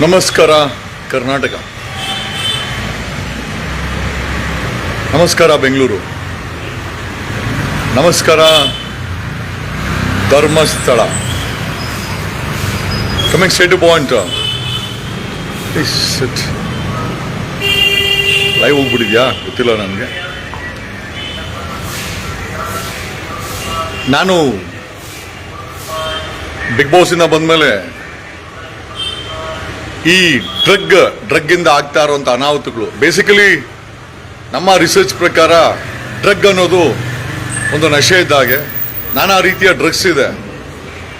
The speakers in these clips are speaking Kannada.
ನಮಸ್ಕಾರ, ಕರ್ನಾಟಕ. ನಮಸ್ಕಾರ, ಬೆಂಗಳೂರು. ನಮಸ್ಕಾರ, Dharmasthala. Coming state point live ಹೋಗ್ಬಿಟ್ಟಿದ್ಯಾ? ಗೊತ್ತಿಲ್ಲ ನನಗೆ. ನಾನು ಬಿಗ್ ಬಾಸಿಂದ ಬಂದಮೇಲೆ ಈ ಡ್ರಗ್, ಡ್ರಗ್ಗಿಂದ ಆಗ್ತಾ ಇರುವಂಥ ಅನಾಹುತಗಳು. ಬೇಸಿಕಲಿ ನಮ್ಮ ರಿಸರ್ಚ್ ಪ್ರಕಾರ ಡ್ರಗ್ ಅನ್ನೋದು ಒಂದು ನಶೆ ಇದ್ದಾಗೆ ನಾನಾ ರೀತಿಯ ಡ್ರಗ್ಸ್ ಇದೆ.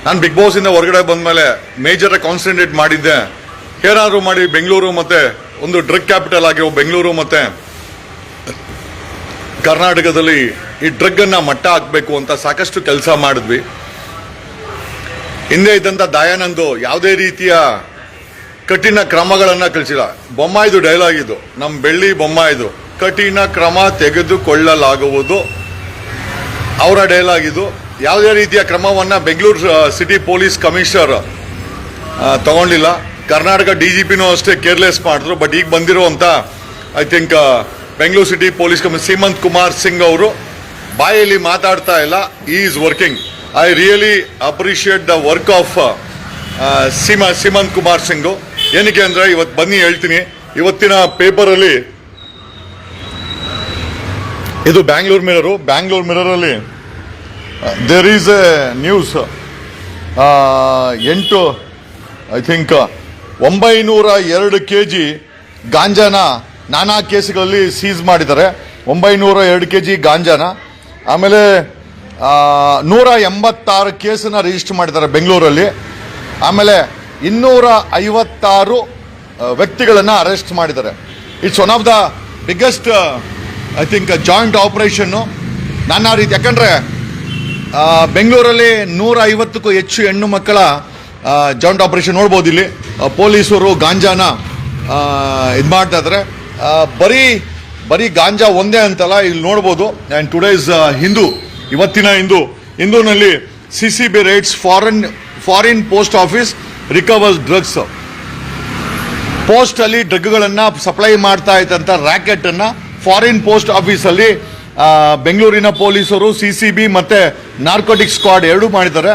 ನಾನು ಬಿಗ್ ಬಾಸಿಂದ ಹೊರಗಡೆ ಬಂದಮೇಲೆ ಮೇಜರ್ ಕಾನ್ಸಂಟ್ರೇಟ್ ಮಾಡಿದ್ದೆ. ಏನಾದರೂ ಮಾಡಿ ಬೆಂಗಳೂರು ಮತ್ತೆ ಒಂದು ಡ್ರಗ್ ಕ್ಯಾಪಿಟಲ್ ಆಗಿರೋ ಬೆಂಗಳೂರು ಮತ್ತೆ ಕರ್ನಾಟಕದಲ್ಲಿ ಈ ಡ್ರಗ್ ಅನ್ನ ಮಟ್ಟ ಹಾಕಬೇಕು ಅಂತ ಸಾಕಷ್ಟು ಕೆಲಸ ಮಾಡಿದ್ವಿ. ಹಿಂದೆ ಇದ್ದಂಥ ದಯಾನಂದು ಯಾವುದೇ ರೀತಿಯ ಕಠಿಣ ಕ್ರಮಗಳನ್ನ ಕಳಿಸಿಲ್ಲ ಬೊಮ್ಮಾಯಿದು ಡೈಲಾಗ್ ಇದು. ನಮ್ಮ ಬೆಳ್ಳಿ ಬೊಮ್ಮಾಯಿದು. ಕಠಿಣ ಕ್ರಮ ತೆಗೆದುಕೊಳ್ಳಲಾಗುವುದು. ಅವರ ಡೈಲಾಗ್ ಇದು. ಯಾವುದೇ ರೀತಿಯ ಕ್ರಮವನ್ನ ಬೆಂಗಳೂರು ಸಿಟಿ ಪೊಲೀಸ್ ಕಮಿಷನರ್ ತಗೊಂಡಿಲ್ಲ. ಕರ್ನಾಟಕ ಡಿ ಜಿ ಪಿನೂ ಅಷ್ಟೇ ಕೇರ್ಲೆಸ್ ಮಾಡಿದ್ರು. ಬಟ್ ಈಗ ಬಂದಿರುವಂತ I think Bengaluru city police commissioner Seemant Kumar Singh ಅವರು ಬಾಯಲ್ಲಿ ಮಾತಾಡ್ತಾ ಇಲ್ಲ. Is working I really appreciate the work of Seema Seemant Kumar Singh. ಏನಕ್ಕೆ ಅಂದ್ರೆ ಇವತ್ತು ಬನ್ನಿ ಹೇಳ್ತೀನಿ. ಇವತ್ತಿನ ಪೇಪರಲ್ಲಿ ಇದು ಬ್ಯಾಂಗ್ಳೂರ್ ಮಿರರು. ಬ್ಯಾಂಗ್ಳೂರ್ ಮಿರರಲ್ಲಿ ದೇರ್ ಈಸ್ ಎ ನ್ಯೂಸ್ ಎಂಟು ಐ ಥಿಂಕ್ ಒಂಬೈನೂರ ಎರಡು ಕೆ ಜಿ ಗಾಂಜಾನ ನಾನಾ ಕೇಸ್ಗಳಲ್ಲಿ ಸೀಸ್ ಮಾಡಿದ್ದಾರೆ. ಒಂಬೈನೂರ ಎರಡು ಕೆ ಜಿ ಗಾಂಜಾನ. ಆಮೇಲೆ ನೂರ ಎಂಬತ್ತಾರು ಕೇಸನ್ನ ರಿಜಿಸ್ಟರ್ ಮಾಡಿದ್ದಾರೆ ಬೆಂಗಳೂರಲ್ಲಿ. ಆಮೇಲೆ ಇನ್ನೂರ ಐವತ್ತಾರು ವ್ಯಕ್ತಿಗಳನ್ನು ಅರೆಸ್ಟ್ ಮಾಡಿದ್ದಾರೆ. It's one of the biggest I think joint operation ನಾನಾ ರೀತಿ ಯಾಕಂದರೆ ಬೆಂಗಳೂರಲ್ಲಿ ನೂರ ಐವತ್ತಕ್ಕೂ ಹೆಚ್ಚು ಹೆಣ್ಣು ಮಕ್ಕಳ ಜಾಯಿಂಟ್ ಆಪರೇಷನ್ ನೋಡ್ಬೋದು ಇಲ್ಲಿ. ಪೊಲೀಸರು ಗಾಂಜಾನ ಇದು ಮಾಡ್ತಾ ಇದ್ದಾರೆ ಬರೀ ಬರೀ ಗಾಂಜಾ ಒಂದೇ ಅಂತಲ್ಲ, ಇಲ್ಲಿ ನೋಡ್ಬೋದು. ಆ್ಯಂಡ್ ಟುಡೇಸ್ ಹಿಂದೂ, ಇವತ್ತಿನ Hindu. ಹಿಂದೂನಲ್ಲಿ C C B raids foreign foreign post office recovers drugs. Post ಅಲ್ಲಿ ಡ್ರಗ್ಗಳನ್ನ ಸಪ್ಲೈ ಮಾಡ್ತಾ ಇದ್ದಂತ ರ್ಯಾಕೆಟನ್ನು ಫಾರಿನ್ ಪೋಸ್ಟ್ ಆಫೀಸ್ ಅಲ್ಲಿ ಆ, ಬೆಂಗಳೂರಿನ ಪೊಲೀಸರು ಸಿ ಸಿ ಬಿ ಮತ್ತೆ ನಾರ್ಕೋಟಿಕ್ ಸ್ಕ್ವಾಡ್ ಎರಡೂ ಮಾಡಿದ್ದಾರೆ.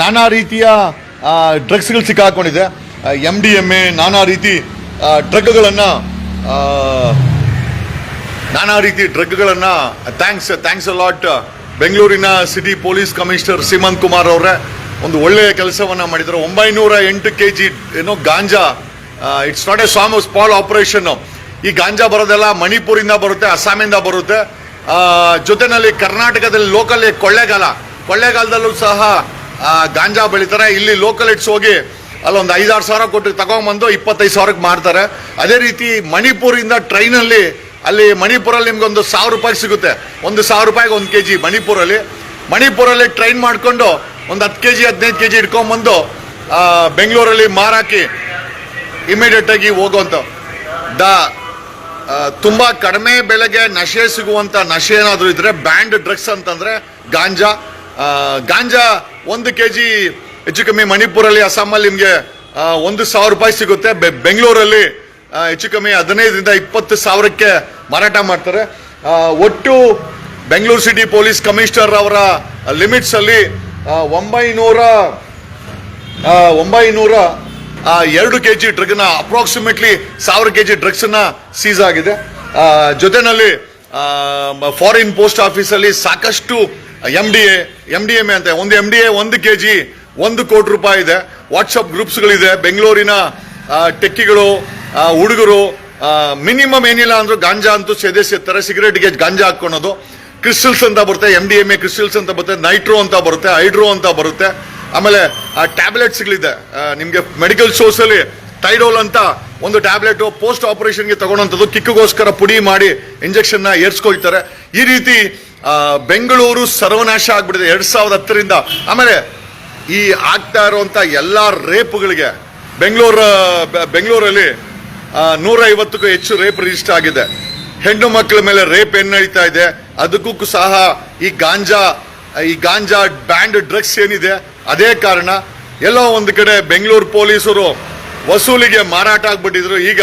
ನಾನಾ ರೀತಿಯ ಡ್ರಗ್ಸ್ಗಳು ಸಿಕ್ಕಾಕೊಂಡಿದೆ. ಎಂ ಡಿ ಎಂ ಎ ನಾನಾ ರೀತಿ ಡ್ರಗ್ಗಳನ್ನ ನಾನಾ ರೀತಿ ಡ್ರಗ್ಗಳನ್ನ ಥ್ಯಾಂಕ್ಸ್ ಥ್ಯಾಂಕ್ಸ್ ಅಲಾಟ್ ಬೆಂಗಳೂರಿನ city police commissioner Seemanth Kumar ಅವರೇ. ಒಂದು ಒಳ್ಳೆಯ ಕೆಲಸವನ್ನು ಮಾಡಿದರು. ಒಂಬೈನೂರ ಎಂಟು ಕೆ ಜಿ ಏನೋ ganja it's not a some small operation ಈ ಗಾಂಜಾ ಬರೋದೆಲ್ಲ ಮಣಿಪುರಿಂದ ಬರುತ್ತೆ, ಅಸ್ಸಾಮಿಂದ ಬರುತ್ತೆ. ಜೊತೆಯಲ್ಲಿ ಜೊತೆನಲ್ಲಿ ಕರ್ನಾಟಕದಲ್ಲಿ ಲೋಕಲ್ ಕೊಳ್ಳೆಗಾಲ. ಕೊಳ್ಳೆಗಾಲದಲ್ಲೂ ಸಹ ಗಾಂಜಾ ಬೆಳಿತಾರೆ. ಇಲ್ಲಿ ಲೋಕಲ್ ಇಟ್ಸ್ ಹೋಗಿ ಅಲ್ಲೊಂದು ಐದಾರು ಸಾವಿರ ಕೊಟ್ಟು ತಗೊಂಬಂದು ಇಪ್ಪತ್ತೈದು ಸಾವಿರಕ್ಕೆ ಮಾರ್ತಾರೆ. ಅದೇ ರೀತಿ ಮಣಿಪುರಿಂದ ಟ್ರೈನಲ್ಲಿ ಅಲ್ಲಿ ಮಣಿಪುರಲ್ಲಿ ನಿಮ್ಗೆ ಒಂದು ಸಾವಿರ ರೂಪಾಯಿ ಸಿಗುತ್ತೆ. ಒಂದು ಸಾವಿರ ರೂಪಾಯಿಗೆ ಒಂದು ಕೆ ಜಿ ಮಣಿಪುರಲ್ಲಿ. ಮಣಿಪುರಲ್ಲಿ ಟ್ರೈನ್ ಮಾಡಿಕೊಂಡು ಒಂದು ಹತ್ತು ಕೆ ಜಿ ಹದಿನೈದು ಕೆ ಜಿ ಇಟ್ಕೊಂಬಂದು ಬೆಂಗಳೂರಲ್ಲಿ ಮಾರಾಕಿ ಇಮಿಡಿಯೇಟ್ ಆಗಿ ಹೋಗುವಂತ. ದ ತುಂಬ ಕಡಿಮೆ ಬೆಲೆಗೆ ನಶೆ ಸಿಗುವಂಥ ನಶೆ ಏನಾದರೂ ಇದ್ರೆ ಬ್ಯಾಂಡ್ ಡ್ರಗ್ಸ್ ಅಂತಂದ್ರೆ ಗಾಂಜಾ. ಗಾಂಜಾ ಒಂದು ಕೆ ಜಿ ಹೆಚ್ಚು ಕಮ್ಮಿ ಮಣಿಪುರಲ್ಲಿ ಅಸ್ಸಾಮಲ್ಲಿ ನಿಮಗೆ ಒಂದು ಸಾವಿರ ರೂಪಾಯಿ ಸಿಗುತ್ತೆ. ಬೆಂಗಳೂರಲ್ಲಿ ಹೆಚ್ಚು ಕಮ್ಮಿ ಹದಿನೈದರಿಂದ ಇಪ್ಪತ್ತು ಸಾವಿರಕ್ಕೆ ಮಾರಾಟ ಮಾಡ್ತಾರೆ. ಒಟ್ಟು ಬೆಂಗಳೂರು ಸಿಟಿ ಪೊಲೀಸ್ ಕಮಿಷನರ್ ಅವರ ಲಿಮಿಟ್ಸ್ ಅಲ್ಲಿ ಆ, ಒಂಬೈನೂರ ಒಂಬೈನೂರ ಎರಡು ಕೆ ಜಿ ಡ್ರಗ್ನ ಅಪ್ರಾಕ್ಸಿಮೇಟ್ಲಿ ಸಾವಿರ ಕೆ ಜಿ ಡ್ರಗ್ಸ್ನ ಸೀಸ್ ಆಗಿದೆ. ಜೊತೆನಲ್ಲಿ ಫಾರಿನ್ ಪೋಸ್ಟ್ ಆಫೀಸಲ್ಲಿ ಸಾಕಷ್ಟು M D A M D M A ಅಂತ, ಒಂದು ಎಂ ಡಿ ಎ ಒಂದು ಕೆ ಜಿ ಒಂದು ಕೋಟಿ ರೂಪಾಯಿ ಇದೆ. ವಾಟ್ಸಪ್ ಗ್ರೂಪ್ಸ್ಗಳಿದೆ ಬೆಂಗಳೂರಿನ ಟೆಕ್ಕಿಗಳು ಹುಡುಗರು ಮಿನಿಮಮ್ ಏನಿಲ್ಲ ಅಂದ್ರೂ ಗಾಂಜಾ ಅಂತೂ ಸೆದೆ ಸೇರ್ತಾರೆ ಸಿಗರೇಟ್ಗೆ ಗಾಂಜಾ ಹಾಕೊಳೋದು ಕ್ರಿಸ್ಟಲ್ಸ್ ಅಂತ ಬರುತ್ತೆ M D M A crystals ಅಂತ ಬರುತ್ತೆ, ನೈಟ್ರೋ ಅಂತ ಬರುತ್ತೆ, ಹೈಡ್ರೋ ಅಂತ ಬರುತ್ತೆ. ಆಮೇಲೆ ಆ ಟ್ಯಾಬ್ಲೆಟ್ಸ್ಗಳಿದೆ ನಿಮಗೆ ಮೆಡಿಕಲ್ ಅಲ್ಲಿ ಟೈಡೋಲ್ ಅಂತ ಒಂದು ಟ್ಯಾಬ್ಲೆಟು ಪೋಸ್ಟ್ ಆಪರೇಷನ್ಗೆ ತಗೊಳ್ಳೋಂಥದ್ದು ಕಿಕ್ಕಿಗೋಸ್ಕರ ಪುಡಿ ಮಾಡಿ ಇಂಜೆಕ್ಷನ್ನ ಏರ್ಸ್ಕೊಳ್ತಾರೆ. ಈ ರೀತಿ ಬೆಂಗಳೂರು ಸರ್ವನಾಶ ಆಗ್ಬಿಟ್ಟಿದೆ ಎರಡು ಸಾವಿರದ ಹತ್ತರಿಂದ. ಆಮೇಲೆ ಈ ಆಗ್ತಾ ಇರುವಂಥ ಎಲ್ಲ ರೇಪ್ಗಳಿಗೆ, ಬೆಂಗಳೂರು ಬೆಂಗಳೂರಲ್ಲಿ ನೂರೈವತ್ತಕ್ಕೂ ಹೆಚ್ಚು ರೇಪ್ ರಿಜಿಸ್ಟರ್ ಆಗಿದೆ. ಹೆಣ್ಣು ಮಕ್ಕಳ ಮೇಲೆ ರೇಪ್ ಏನು ನಡೀತಾ ಇದೆ. ಅದಕ್ಕೂ ಸಹ ಈ ಗಾಂಜಾ ಈ ಗಾಂಜಾ ಬ್ಯಾಂಡ್ ಡ್ರಗ್ಸ್ ಏನಿದೆ, ಅದೇ ಕಾರಣ ಎಲ್ಲೋ ಒಂದು ಕಡೆ ಬೆಂಗಳೂರು ಪೊಲೀಸರು ವಸೂಲಿಗೆ ಮಾರಾಟ ಆಗ್ಬಿಟ್ಟಿದ್ರು. ಈಗ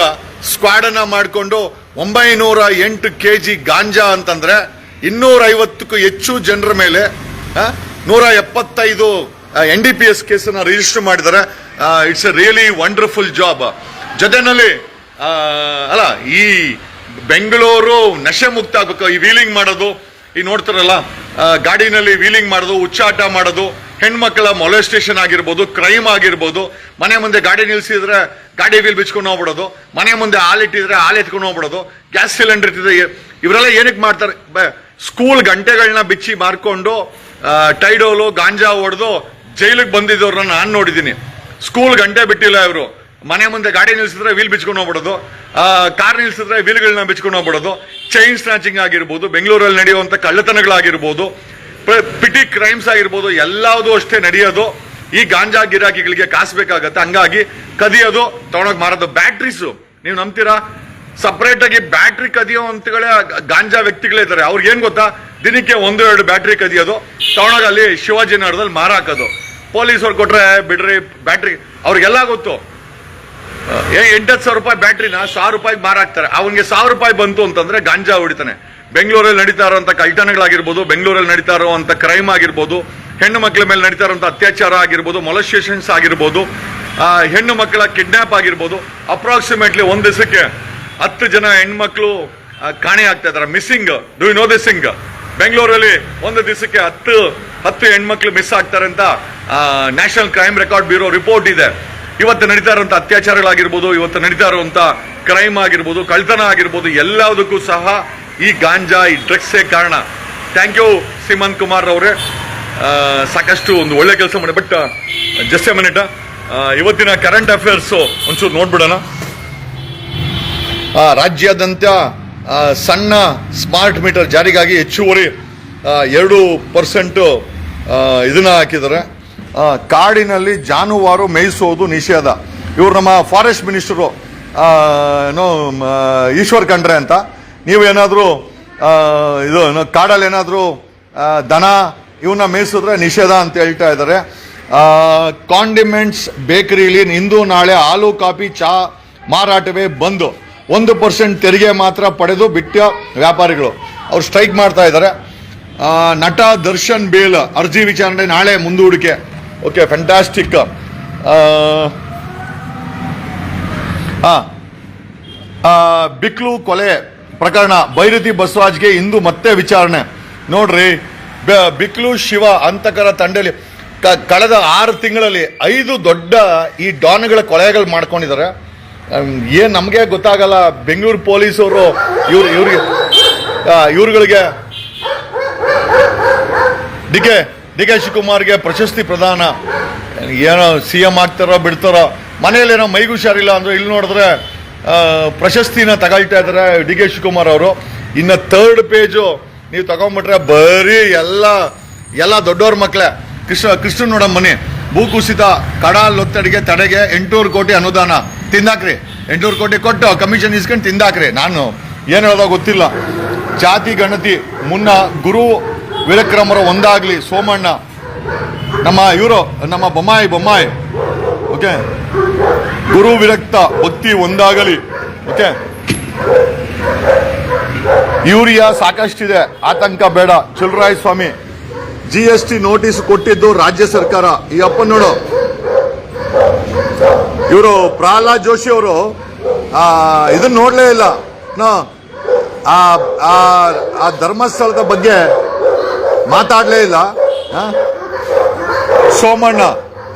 ಸ್ಕ್ವಾಡ್ ಅನ್ನ ಮಾಡಿಕೊಂಡು ಒಂಬೈನೂರ ಎಂಟು ಕೆ ಜಿ ಗಾಂಜಾ ಅಂತಂದ್ರೆ ಇನ್ನೂರ ಐವತ್ತಕ್ಕೂ ಹೆಚ್ಚು ಜನರ ಮೇಲೆ ನೂರ ಎಪ್ಪತ್ತೈದು ಎನ್ ಡಿ ಪಿ ಎಸ್ ಕೇಸನ್ನು ರಿಜಿಸ್ಟರ್ ಮಾಡಿದ್ದಾರೆ. It's a really wonderful job ಜೊತೆನಲ್ಲಿ ಅಲ್ಲ, ಈ ಬೆಂಗಳೂರು ನಶೆ ಮುಕ್ತ ಆಗ್ಬೇಕು ಈ ವೀಲಿಂಗ್ ಮಾಡೋದು, ಈ ನೋಡ್ತಾರಲ್ಲ ಗಾಡಿನಲ್ಲಿ ವೀಲಿಂಗ್ ಮಾಡೋದು ಉಚ್ಚಾಟ ಮಾಡೋದು, ಹೆಣ್ಮಕ್ಳ ಮೊಲೆಸ್ಟೇಷನ್ ಆಗಿರ್ಬೋದು ಕ್ರೈಮ್ ಆಗಿರ್ಬೋದು, ಮನೆ ಮುಂದೆ ಗಾಡಿ ನಿಲ್ಸಿದ್ರೆ ಗಾಡಿ ವೀಲ್ ಬಿಚ್ಕೊಂಡು ಹೋಗ್ಬಿಡೋದು, ಮನೆ ಮುಂದೆ ಹಾಲಿಟ್ಟಿದ್ರೆ ಹಾಲು ಎತ್ಕೊಂಡು ಹೋಗ್ಬಿಡೋದು ಗ್ಯಾಸ್ ಸಿಲಿಂಡರ್ ಇಟ್ಟಿದ್ರೆ ಇವರೆಲ್ಲ ಏನಕ್ಕೆ ಮಾಡ್ತಾರೆ? ಸ್ಕೂಲ್ ಗಂಟೆಗಳನ್ನ ಬಿಚ್ಚಿ ಮಾರ್ಕೊಂಡು ಟೈಡೋಲು, ಗಾಂಜಾ ಹೊಡೆದು ಜೈಲಿಗೆ ಬಂದಿದ್ದವ್ರನ್ನ ನಾನು ನೋಡಿದ್ದೀನಿ. ಸ್ಕೂಲ್ ಗಂಟೆ ಬಿಟ್ಟಿಲ್ಲ ಇವರು. ಮನೆ ಮುಂದೆ ಗಾಡಿ ನಿಲ್ಸಿದ್ರೆ ವೀಲ್ ಬಿಚ್ಕೊಂಡು ಹೋಗ್ಬಿಡೋದು ಕಾರ್ ನಿಲ್ಸಿದ್ರೆ ವೀಲ್ಗಳನ್ನ ಬಿಚ್ಕೊಂಡು ಹೋಗ್ಬಿಡೋದು ಚೈನ್ ಸ್ನಾಚಿಂಗ್ ಆಗಿರ್ಬೋದು, ಬೆಂಗಳೂರಲ್ಲಿ ನಡೆಯುವಂಥ ಕಳ್ಳತನಗಳಾಗಿರ್ಬೋದು ಪಿಟಿ ಕ್ರೈಮ್ಸ್ ಆಗಿರ್ಬೋದು ಎಲ್ಲದೂ ಅಷ್ಟೇ ನಡೆಯೋದು. ಈ ಗಾಂಜಾ ಗಿರಾಕಿಗಳಿಗೆ ಕಾಸು ಬೇಕಾಗತ್ತೆ. ಹಂಗಾಗಿ ಕದಿಯೋದು, ತಗೊಂಡೋಗಿ ಮಾರೋದು. ಬ್ಯಾಟ್ರೀಸು ನೀವು ನಂಬ್ತೀರಾ? ಸಪ್ರೇಟ್ ಆಗಿ ಬ್ಯಾಟ್ರಿ ಕದಿಯೋ ಅಂತಗಳೇ ಗಾಂಜಾ ವ್ಯಕ್ತಿಗಳೇ ಇದ್ದಾರೆ. ಅವ್ರಿಗೆ ಏನ್ ಗೊತ್ತಾ? ದಿನಕ್ಕೆ ಒಂದು, ಎರಡು ಬ್ಯಾಟ್ರಿ ಕದಿಯೋದು. ತಗೊಂಡೋಗಿ ಅಲ್ಲಿ ಶಿವಾಜಿ ನಗರದಲ್ಲಿ ಮಾರಾಕೋದು. ಪೊಲೀಸರು ಕೊಟ್ರೆ ಬಿಡ್ರಿ ಬ್ಯಾಟ್ರಿ ಅವ್ರಿಗೆಲ್ಲ ಗೊತ್ತು. ಎಂಟತ್ತು ಸಾವಿರ ರೂಪಾಯಿ ಬ್ಯಾಟ್ರಿನ ಸಾವಿರ ರೂಪಾಯಿಗೆ ಮಾರಾಕ್ತಾರೆ ಅವನಿಗೆ ಸಾವಿರ ರೂಪಾಯಿ ಬಂತು ಅಂತಂದ್ರೆ ಗಾಂಜಾ ಹೊಡಿತಾನೆ. ಬೆಂಗಳೂರಲ್ಲಿ ನಡೀತಾ ಇರುವಂತ ಕಲ್ಟಣಗಳಾಗಿರ್ಬೋದು ಬೆಂಗಳೂರಲ್ಲಿ ನಡೀತಾ ಇರುವಂತ ಕ್ರೈಮ್ ಆಗಿರ್ಬೋದು, ಹೆಣ್ಣು ಮಕ್ಕಳ ಮೇಲೆ ನಡೀತಾ ಇರುವಂತ ಅತ್ಯಾಚಾರ ಆಗಿರ್ಬೋದು ಮೊಲಸ್ಟೇಷನ್ಸ್ ಆಗಿರ್ಬೋದು ಹೆಣ್ಣು ಮಕ್ಕಳ ಕಿಡ್ನಾಪ್ ಆಗಿರ್ಬೋದು ಅಪ್ರಾಕ್ಸಿಮೇಟ್ಲಿ ಒಂದು ದಿವಸಕ್ಕೆ ಹತ್ತು ಜನ ಹೆಣ್ಮಕ್ಳು ಕಾಣೆ ಆಗ್ತಾ ಇದಾರೆ missing do you know this thing ಬೆಂಗಳೂರಲ್ಲಿ ಒಂದು ದಿವಸಕ್ಕೆ ಹತ್ತು ಹತ್ತು ಹೆಣ್ಮಕ್ಳು ಮಿಸ್ ಆಗ್ತಾರೆ ಅಂತ national crime record bureau report ಇದೆ. ಇವತ್ತು ನಡೀತಾ ಇರುವಂತ ಅತ್ಯಾಚಾರಗಳಾಗಿರ್ಬೋದು, ಇವತ್ತು ನಡೀತಾ ಇರುವಂತ ಕ್ರೈಮ್ ಆಗಿರ್ಬೋದು ಕಳ್ತನ ಆಗಿರ್ಬೋದು, ಎಲ್ಲದಕ್ಕೂ ಸಹ ಈ ಗಾಂಜಾ, ಈ ಡ್ರಗ್ಸೇ ಕಾರಣ. ಥ್ಯಾಂಕ್ ಯು ಸಿಮಂತ್ ಕುಮಾರ್ ಅವರೇ ಸಾಕಷ್ಟು ಒಂದು ಒಳ್ಳೆ ಕೆಲಸ ಮಾಡಿ ಬಟ್ ಜಸ್ಟ್ ಎ ಮಿನಿಟ್ ಇವತ್ತಿನ ಕರೆಂಟ್ ಅಫೇರ್ಸ್ ಒಂಚೂರು ನೋಡ್ಬಿಡೋಣ. ರಾಜ್ಯಾದ್ಯಂತ ಸಣ್ಣ ಸ್ಮಾರ್ಟ್ ಮೀಟರ್ ಜಾರಿಗಾಗಿ ಹೆಚ್ಚುವರಿ ಎರಡು ಪರ್ಸೆಂಟು ಇದನ್ನ ಹಾಕಿದ್ದಾರೆ. ಕಾಡಿನಲ್ಲಿ ಜಾನುವಾರು ಮೇಯಿಸೋದು ನಿಷೇಧ. ಇವರು ನಮ್ಮ ಫಾರೆಸ್ಟ್ ಮಿನಿಸ್ಟರು ಏನೋ ಈಶ್ವರ್ ಖಂಡ್ರೆ ಅಂತ. ನೀವೇನಾದರೂ ಇದು ಕಾಡಲ್ಲಿ ಏನಾದರೂ ದನ ಇವನ್ನ ಮೇಯಿಸಿದ್ರೆ ನಿಷೇಧ ಅಂತ ಹೇಳ್ತಾ ಇದ್ದಾರೆ. ಕಾಂಡಿಮೆಂಟ್ಸ್ ಬೇಕರಿಲಿ ಇಂದು ನಾಳೆ ಹಾಲು ಕಾಫಿ ಚಹಾ ಮಾರಾಟವೇ ಬಂದು. ಒಂದು ಪರ್ಸೆಂಟ್ ತೆರಿಗೆ ಮಾತ್ರ ಪಡೆದು ಬಿಟ್ಟ ವ್ಯಾಪಾರಿಗಳು. ಅವ್ರು ಸ್ಟ್ರೈಕ್ ಮಾಡ್ತಾ ಇದ್ದಾರೆ. ನಟ ದರ್ಶನ್ ಬೇಲ್ ಅರ್ಜಿ ವಿಚಾರಣೆ ನಾಳೆ ಮುಂದೂಡಿಕೆ. ಓಕೆ ಫ್ಯಾಂಟಾಸ್ಟಿಕ್ ಬಿಕ್ಲು ಕೊಲೆ ಪ್ರಕರಣ. ಭೈರತಿ ಬಸವರಾಜ್ಗೆ ಇಂದು ಮತ್ತೆ ವಿಚಾರಣೆ. ನೋಡ್ರಿ ಬಿಕ್ಲು, ಶಿವ ಅಂತಕರ ತಂಡಲಿ ಕಳೆದ ಆರು ತಿಂಗಳಲ್ಲಿ ಐದು ದೊಡ್ಡ ಈ ಡಾನ್ಗಳ ಕೊಲೆಗಳು ಮಾಡ್ಕೊಂಡಿದ್ದಾರೆ. ಏನು ನಮಗೆ ಗೊತ್ತಾಗಲ್ಲ, ಬೆಂಗಳೂರು ಪೊಲೀಸರು ಇವ್ರು, ಇವ್ರಿಗೆ ಇವ್ರುಗಳಿಗೆ. ಡಿ ಕೆ ಡಿ ಕೆ ಶಿವಕುಮಾರ್ಗೆ ಪ್ರಶಸ್ತಿ ಪ್ರದಾನ. ಏನೋ ಸಿ ಎಂ ಆಗ್ತಾರೋ ಬಿಡ್ತಾರೋ, ಮನೆಯಲ್ಲೇನೋ ಮೈಗೆ ಹುಷಾರಿಲ್ಲ ಅಂದ್ರೆ ಇಲ್ಲಿ ನೋಡಿದ್ರೆ ಪ್ರಶಸ್ತಿನ ತಗೊಳ್ತಾ ಇದ್ದಾರೆ ಡಿ ಕೆ ಶಿವಕುಮಾರ್ ಅವರು. ಇನ್ನು ಥರ್ಡ್ ಪೇಜು ನೀವು ತಗೊಂಡ್ಬಿಟ್ರೆ ಬರೀ ಎಲ್ಲ ಎಲ್ಲ ದೊಡ್ಡವ್ರ ಮಕ್ಕಳೇ ಕೃಷ್ಣ ಕೃಷ್ಣ ನೋಡಮ್ಮ ಮನೆ ಭೂಕುಸಿತ ಕಡಾಲ್ ಲೊತ್ತಡಿಗೆ ತಡೆಗೆ ಎಂಟುನೂರು ಕೋಟಿ ಅನುದಾನ. ತಿಂದಾಕ್ರಿ. ಎಂಟುನೂರು ಕೋಟಿ ಕೊಟ್ಟು ಕಮಿಷನ್ ಇಸ್ಕೊಂಡು ತಿಂದಾಕ್ರಿ. ನಾನು ಏನು ಹೇಳ್ದೋ ಗೊತ್ತಿಲ್ಲ. ಜಾತಿ, ಗಣತಿ, ಮುನ್ನ, ಗುರು ವಿರಕ್ರಮರ ಒಂದಾಗಲಿ, ಸೋಮಣ್ಣ. ನಮ್ಮ ಇವರು, ನಮ್ಮ ಬೊಮ್ಮಾಯಿ ಬೊಮ್ಮಾಯಿ. ಓಕೆ? ಗುರು ವಿರಕ್ತ, ಭಕ್ತಿ ಒಂದಾಗಲಿ. ಓಕೆ? ಯೂರಿಯಾ ಸಾಕಷ್ಟಿದೆ, ಆತಂಕ ಬೇಡ. Chaluvaraya Swamy G S T notice ಕೊಟ್ಟಿದ್ದು ರಾಜ್ಯ ಸರ್ಕಾರ. ಈ ಅಪ್ಪ ನೋಡು. ಇವರು ಪ್ರಹ್ಲಾದ್ ಜೋಶಿ ಅವರು ಇದನ್ನ ನೋಡ್ಲೇ ಇಲ್ಲ. ಆ, ಆ- ಆ ಧರ್ಮಸ್ಥಳದ ಬಗ್ಗೆ ಮಾತಾಡ್ಲೇ ಇಲ್ಲ? ಸೋಮಣ್ಣ,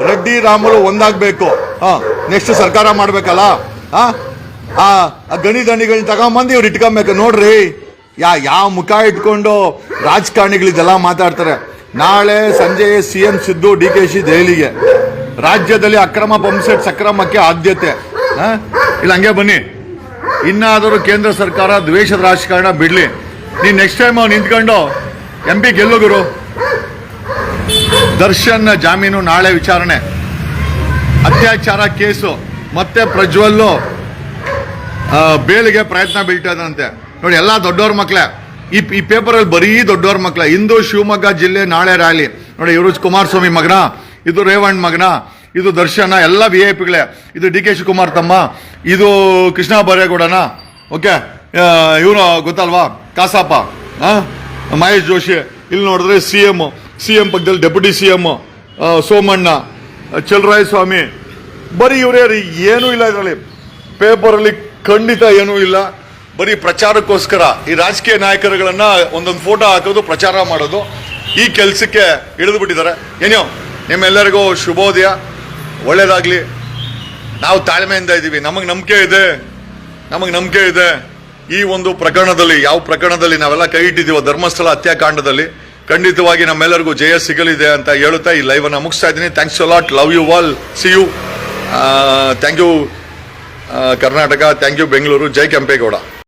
ರೆಡ್ಡಿ, ರಾಮುಲು ಒಂದಾಗಬೇಕು. ಹಾ ನೆಕ್ಸ್ಟ್ ಸರ್ಕಾರ ಮಾಡ್ಬೇಕಲ್ಲ? ಆ ಆ ಗಣಿ ದಣಿಗಳನ್ನ ತಗೊಂಬಂದು ಇವ್ರು ಇಟ್ಕೊಬೇಕು. ನೋಡ್ರಿ, ಯಾ, ಯಾವ ಮುಖ ಇಟ್ಕೊಂಡು ರಾಜಕಾರಣಿಗಳು ಇದೆಲ್ಲ ಮಾತಾಡ್ತಾರೆ. ನಾಳೆ ಸಂಜೆ C M Siddu, D K she ದೆಹಲಿಗೆ. ರಾಜ್ಯದಲ್ಲಿ ಅಕ್ರಮ ಪಂಪ್ಸೆಟ್ ಸಕ್ರಮಕ್ಕೆ ಆದ್ಯತೆ? ಇಲ್ಲ, ಹಂಗೆ ಬನ್ನಿ. ಇನ್ನಾದರೂ ಕೇಂದ್ರ ಸರ್ಕಾರ ದ್ವೇಷದ ರಾಜಕಾರಣ ಬಿಡ್ಲಿ. ನೀನ್ ನೆಕ್ಸ್ಟ್ ಟೈಮ್ ನಿಂತ್ಕೊಂಡು ಎಂ ಪಿ ಗೆಲ್ಲುಗುರು ದರ್ಶನ್ ಜಾಮೀನು ನಾಳೆ ವಿಚಾರಣೆ. ಅತ್ಯಾಚಾರ ಕೇಸು, ಮತ್ತೆ ಪ್ರಜ್ವಲ್ಲು ಬೇಲಿಗೆ ಪ್ರಯತ್ನ ಬೀಳ್ತದಂತೆ. ನೋಡಿ, ಎಲ್ಲ ದೊಡ್ಡವ್ರ ಮಕ್ಕಳೇ ಈ ಈ ಪೇಪರಲ್ಲಿ ಬರೀ ದೊಡ್ಡವ್ರ ಮಕ್ಕಳೆ ಇಂದು ಶಿವಮೊಗ್ಗ ಜಿಲ್ಲೆ ನಾಳೆ ರ್ಯಾಲಿ. ನೋಡಿ, ಇವರು ಕುಮಾರಸ್ವಾಮಿ ಮಗನ, ಇದು ರೇವಣ್ಣ ಮಗನ, ಇದು ದರ್ಶನ, ಎಲ್ಲ ವಿ ಐ ಪಿಗಳೇ ಇದು ಡಿ ಕೆ ಶಿವಕುಮಾರ್ ತಮ್ಮ, ಇದು ಕೃಷ್ಣ ಬರೇಗೌಡನ. ಓಕೆ? ಇವನು ಗೊತ್ತಲ್ವಾ? ಕಾಸಪ್ಪ. ಆ? ಮಹೇಶ್ ಜೋಶಿ, ಇಲ್ಲಿ ನೋಡಿದ್ರೆ ಸಿ ಎಂ ಸಿ ಎಂ ಪಕ್ಕದಲ್ಲಿ ಡೆಪ್ಯೂಟಿ ಸಿ ಎಂ ಸೋಮಣ್ಣ ಸ್ವಾಮಿ ಬರೀ ಇವರೇ ಏನೂ ಇಲ್ಲ ಇದರಲ್ಲಿ. ಪೇಪರಲ್ಲಿ ಖಂಡಿತ ಏನೂ ಇಲ್ಲ. ಬರೀ ಪ್ರಚಾರಕ್ಕೋಸ್ಕರ ಈ ರಾಜಕೀಯ ನಾಯಕರುಗಳನ್ನು ಒಂದೊಂದು ಫೋಟೋ ಹಾಕೋದು, ಪ್ರಚಾರ ಮಾಡೋದು, ಈ ಕೆಲಸಕ್ಕೆ ಇಳಿದು ಬಿಟ್ಟಿದ್ದಾರೆ ಏನೋ ನಿಮ್ಮೆಲ್ಲರಿಗೂ ಶುಭೋದಯ, ಒಳ್ಳೇದಾಗಲಿ. ನಾವು ತಾಳ್ಮೆಯಿಂದ ಇದ್ದೀವಿ. ನಮಗೆ ನಂಬಿಕೆ ಇದೆ. ನಮಗೆ ನಂಬಿಕೆ ಇದೆ. ಈ ಒಂದು ಪ್ರಕರಣದಲ್ಲಿ, ಯಾವ ಪ್ರಕರಣದಲ್ಲಿ ನಾವೆಲ್ಲ ಕೈ ಇಟ್ಟಿದ್ದೀವೋ ಧರ್ಮಸ್ಥಳ ಹತ್ಯಾಕಾಂಡದಲ್ಲಿ, ಖಂಡಿತವಾಗಿ ನಮ್ಮೆಲ್ಲರಿಗೂ ಜಯ ಸಿಗಲಿದೆ ಅಂತ ಹೇಳುತ್ತಾ ಈ ಲೈವ್ ಅನ್ನ ಮುಗಿಸ್ತಾ ಇದ್ದೀನಿ. Thanks lot love you all see you thank you Karnataka thank you Bengaluru. Jai Kempegowda.